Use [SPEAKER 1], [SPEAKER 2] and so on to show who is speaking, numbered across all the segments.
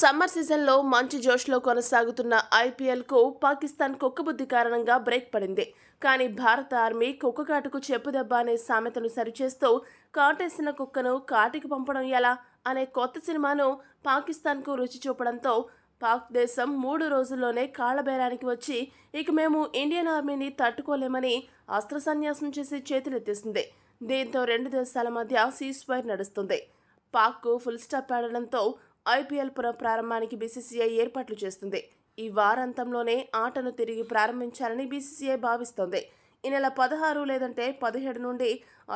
[SPEAKER 1] Summer సీజన్లో మంచి జోష్లో కొనసాగుతున్న ఐపీఎల్కు పాకిస్తాన్ కుక్కబుద్ధి కారణంగా బ్రేక్ పడింది. కానీ భారత ఆర్మీ కుక్కకాటుకు చెప్పుదెబ్బ అనే సామెతను సరిచేస్తూ కాటేసిన కుక్కను కాటికి పంపడం ఎలా అనే కొత్త సినిమాను పాకిస్తాన్కు రుచి చూపడంతో పాక్ దేశం మూడు రోజుల్లోనే కాళ్ళబేరానికి వచ్చి ఇక మేము ఇండియన్ ఆర్మీని తట్టుకోలేమని అస్త్ర సన్యాసం చేసి చేతులెత్తేసింది. దీంతో రెండు దేశాల మధ్య సీజ్ ఫైర్ నడుస్తుంది. పాక్కు ఫుల్ స్టాప్ ఆడడంతో ఐపీఎల్ పునఃప్రారంభానికి బీసీసీఐ ఏర్పాట్లు చేస్తుంది. ఈ వారాంతంలోనే ఆటను తిరిగి ప్రారంభించాలని బీసీసీఐ భావిస్తోంది. ఈ నెల పదహారు లేదంటే పదిహేడు నుండి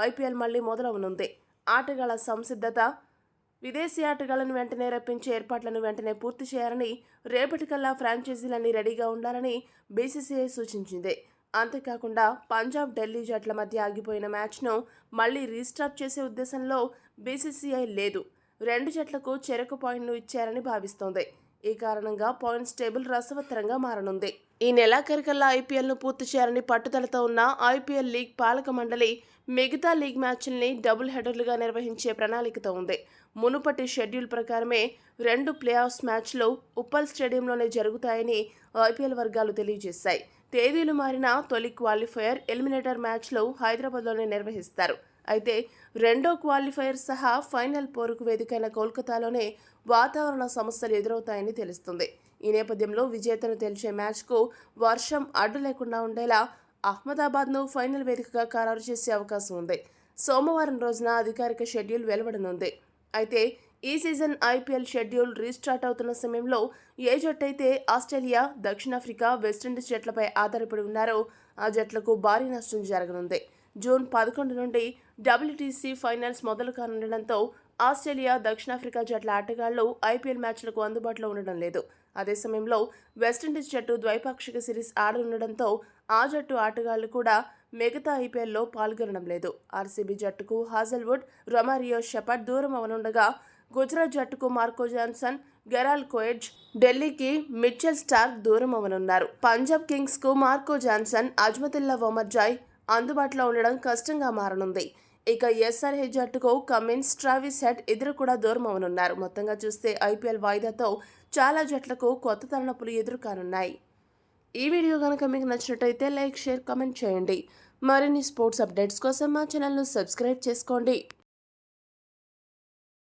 [SPEAKER 1] ఐపీఎల్ మళ్ళీ మొదలవనుంది. ఆటగాళ్ళ సంసిద్ధత విదేశీ ఆటగాళ్ళను వెంటనే రప్పించే ఏర్పాట్లను వెంటనే పూర్తి చేయాలని రేపటికల్లా ఫ్రాంచైజీలన్నీ రెడీగా ఉండాలని బీసీసీఐ సూచించింది. అంతేకాకుండా పంజాబ్ ఢిల్లీ జట్ల మధ్య ఆగిపోయిన మ్యాచ్ను మళ్ళీ రీస్టార్ట్ చేసే ఉద్దేశంలో బీసీసీఐ లేదు. రెండు జట్లకు చెరకు పాయింట్ను ఇచ్చారని భావిస్తోంది. ఈ కారణంగా పాయింట్స్ టేబుల్ రసవత్తరంగా మారనుంది. ఈ నెలాఖరికల్లా ఐపీఎల్ను పూర్తి చేయాలని పట్టుదలతో ఉన్న ఐపీఎల్ లీగ్ పాలక మండలి మిగతా లీగ్ మ్యాచ్ల్ని డబుల్ హెడర్లుగా నిర్వహించే ప్రణాళికతో ఉంది. మునుపటి షెడ్యూల్ ప్రకారమే రెండు ప్లే ఆఫ్స్ మ్యాచ్లు ఉప్పల్ స్టేడియంలోనే జరుగుతాయని ఐపీఎల్ వర్గాలు తెలియజేశాయి. తేదీలు మారిన తొలి క్వాలిఫైయర్ ఎలిమినేటర్ మ్యాచ్లు హైదరాబాద్లోనే నిర్వహిస్తారు. అయితే రెండో క్వాలిఫైయర్ సహా ఫైనల్ పోరుకు వేదికైన కోల్కతాలోనే వాతావరణ సమస్యలు ఎదురవుతాయని తెలుస్తుంది. ఈ నేపథ్యంలో విజేతను తేల్చే మ్యాచ్కు వర్షం అడ్డు లేకుండా ఉండేలా అహ్మదాబాద్ను ఫైనల్ వేదికగా ఖరారు చేసే అవకాశం ఉంది. సోమవారం రోజున అధికారిక షెడ్యూల్ వెలువడనుంది. అయితే ఈ సీజన్ ఐపీఎల్ షెడ్యూల్ రీస్టార్ట్ అవుతున్న సమయంలో ఏ జట్టు అయితే ఆస్ట్రేలియా దక్షిణాఫ్రికా వెస్టిండీస్ జట్లపై ఆధారపడి ఉన్నారో ఆ జట్లకు భారీ నష్టం జరగనుంది. జూన్ పదకొండు నుండి డబ్ల్యూటీసీ ఫైనల్స్ మొదలు కానుండడంతో ఆస్ట్రేలియా దక్షిణాఫ్రికా జట్ల ఆటగాళ్ళు ఐపీఎల్ మ్యాచ్లకు అందుబాటులో ఉండడం లేదు. అదే సమయంలో వెస్టిండీస్ జట్టు ద్వైపాక్షిక సిరీస్ ఆడనుండడంతో ఆ జట్టు ఆటగాళ్ళు కూడా మిగతా ఐపీఎల్లో పాల్గొనడం లేదు. ఆర్సీబీ జట్టుకు హాజల్వుడ్ రొమారియో షెపర్డ్ దూరం అవనుండగా గుజరాత్ జట్టుకు మార్కో జాన్సన్ గెరాల్ కోయెడ్జ్ ఢిల్లీకి మిచెల్ స్టార్క్ దూరం అవనున్నారు. పంజాబ్ కింగ్స్కు మార్కో జాన్సన్ అజ్మతుల్లా ఒమర్జాయ్ అందుబాటులో ఉండడం కష్టంగా మారనుంది. ఇక ఎస్ఆర్హెచ్ జట్టుకు కమిన్స్ ట్రావిస్ హెడ్ ఇద్దరు కూడా దూరం అవనున్నారు మొత్తంగా చూస్తే ఐపీఎల్ వాయిదాతో చాలా జట్లకు కొత్త తలనొప్పులు ఎదురు కానున్నాయి ఈ వీడియో కనుక మీకు నచ్చినట్టయితే లైక్ షేర్ కామెంట్ చేయండి. మరిన్ని స్పోర్ట్స్ అప్డేట్స్ కోసం మా ఛానల్ను సబ్స్క్రైబ్ చేసుకోండి.